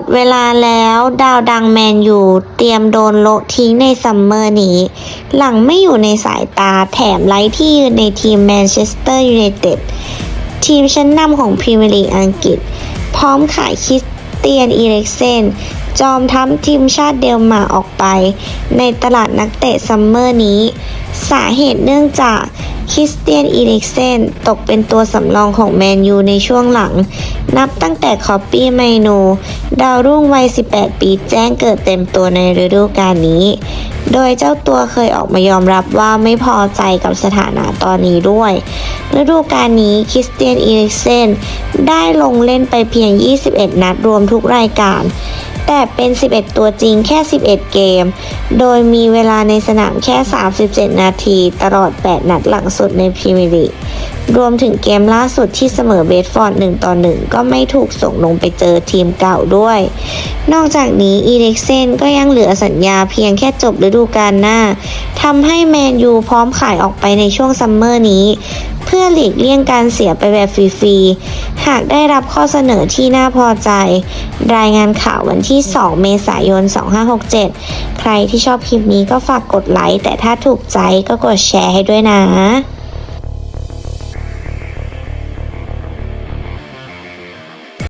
ดเวลาแล้วดาวดังแมนยูเตรียมโดนโละทิ้งในซัมเมอร์นี้ หลังไม่อยู่ในสายตาแถมไร้ที่ยืนในทีมแมนเชสเตอร์ยูไนเต็ดทีมชั้นนำของพรีเมียร์ลีกอังกฤษ พร้อมขายคิสเตียนอีเล็กเซน จอมทัพทีมชาติเดลมาร์กออกไป ในตลาดนักเตะซัมเมอร์นี้ สาเหตุเนื่องจาก คริสเตียนอีเล็กเซนตกเป็นตัวสำรองของแมนยูในช่วงหลัง นับตั้งแต่คอปปี้ไมโน ดาวรุ่งวัย 18 ปีแจ้งเกิดเต็มตัวในฤดูกาลนี้ โดยเจ้าตัวเคยออกมายอมรับว่าไม่พอใจกับสถานะตอนนี้ด้วย ฤดูกาลนี้คริสเตียนอีริกเซนได้ลงเล่นไปเพียง 21 นัดรวมทุกรายการ แต่เป็น 11 ตัวจริงแค่ 11 เกม โดยมีเวลาในสนามแค่ 37 นาทีตลอด 8 นัดหลังสุดในพรีเมียร์ลีกรวมถึงเกมล่าสุดที่เสมอเบสฟอร์ด1ต่อ1 ก็ไม่ถูกส่งลงไปเจอทีมเก่าด้วย นอกจากนี้อีเล็กเซนก็ยังเหลือสัญญาเพียงแค่จบฤดูกาลหน้าทำให้แมนยูพร้อมขายออกไปในช่วงซัมเมอร์นี้ เพื่อหลีกเลี่ยงการเสียไปแบบฟรีๆ หากได้รับข้อเสนอที่น่าพอใจ รายงานข่าววันที่ 2 เมษายน 2567 ใครที่ชอบคลิปนี้ก็ฝากกดไลค์ แต่ถ้าถูกใจก็กดแชร์ให้ด้วยนะ